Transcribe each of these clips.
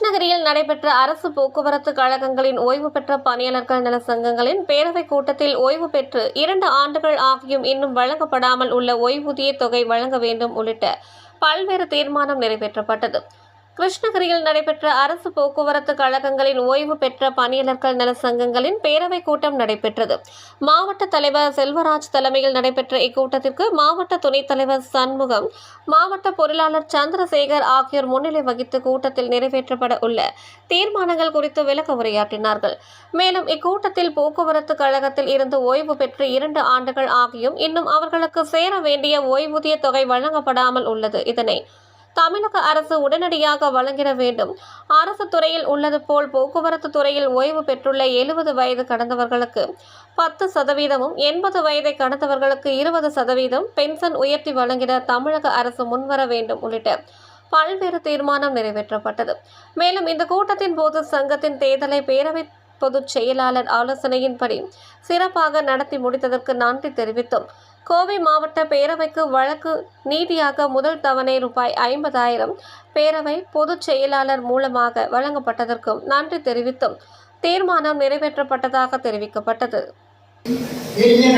கிருஷ்ணகிரியில் நடைபெற்ற அரசு போக்குவரத்து கழகங்களின் ஓய்வு பெற்ற பணியாளர்கள் நல சங்கங்களின் பேரவைக் கூட்டத்தில் ஓய்வு பெற்று இரண்டு ஆண்டுகள் ஆகியும் இன்னும் வழங்கப்படாமல் உள்ள ஓய்வூதிய தொகை வழங்க வேண்டும் உள்ளிட்ட பல்வேறு தீர்மானம் நிறைவேற்றப்பட்டது. கிருஷ்ணகிரியில் நடைபெற்ற அரசு போக்குவரத்து கழகங்களின் ஓய்வு பெற்ற பணியாளர்கள் நல சங்கங்களின் பேரவைக் கூட்டம் நடைபெற்றது. மாவட்ட தலைவர் செல்வராஜ் தலைமையில் நடைபெற்ற இக்கூட்டத்திற்கு மாவட்ட துணைத் தலைவர் சண்முகம் மாவட்ட பொருளாளர் சந்திரசேகர் ஆகியோர் முன்னிலை வகித்து கூட்டத்தில் நிறைவேற்றப்பட உள்ள தீர்மானங்கள் குறித்து விளக்க உரையாற்றினார்கள். மேலும் இக்கூட்டத்தில் போக்குவரத்து கழகத்தில் இருந்து ஓய்வு பெற்று இரண்டு ஆண்டுகள் ஆகியும் இன்னும் அவர்களுக்கு சேர வேண்டிய ஓய்வூதிய தொகை வழங்கப்படாமல் உள்ளது. இதனை தமிழக அரசு உடனடியாக வழங்கிட வேண்டும். அரசு துறையில் உள்ளது போல் போக்குவரத்து துறையில் ஓய்வு பெற்றுள்ள எழுபது வயது கடந்தவர்களுக்கு பத்து சதவீதமும் எண்பது வயதை கடந்தவர்களுக்கு இருபது சதவீதம் பென்ஷன் உயர்த்தி வழங்கிட தமிழக அரசு முன்வர வேண்டும் உள்ளிட்ட பல்வேறு தீர்மானம் நிறைவேற்றப்பட்டது. மேலும் இந்த கூட்டத்தின் போது சங்கத்தின் தேர்தலை பேரவை பொதுச் செயலாளர் ஆலோசனையின்படி சிறப்பாக நடத்தி முடித்ததற்கு நன்றி தெரிவித்தோம். கோவை மாவட்ட பேரவைக்கு வழக்கு நீதியாக முதல் தவணை ரூபாய் ஐம்பதாயிரம் பேரவை பொதுச் செயலாளர் மூலமாக வழங்கப்பட்டதற்கும் நன்றி தெரிவித்தும் தீர்மானம் நிறைவேற்றப்பட்டதாக தெரிவிக்கப்பட்டது. பெரிய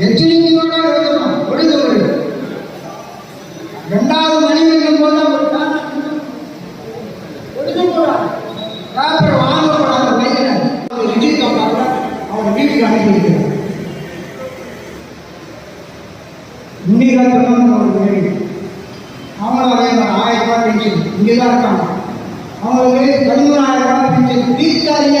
எச்சரிக்கையோட எழுதணும் ஒழுங்கு இரண்டாவது மனைவி போது அவர் தான் எழுதக்கூடாது பேப்பர் வாங்கக்கூடாது பையனை ரிஜிஸ்ட் அவர் வீட்டுக்கு அனுப்பியிருக்கிறார் இன்னைக்கு அவங்களும் அதே மாதிரி ஆயிரம் ரூபாய் பென்ஷன் இங்கே தான் இருக்காங்க. அவங்களுக்கு பதிமூணாயிரம் ரூபாய் பென்ஷன் வீட்டாரிய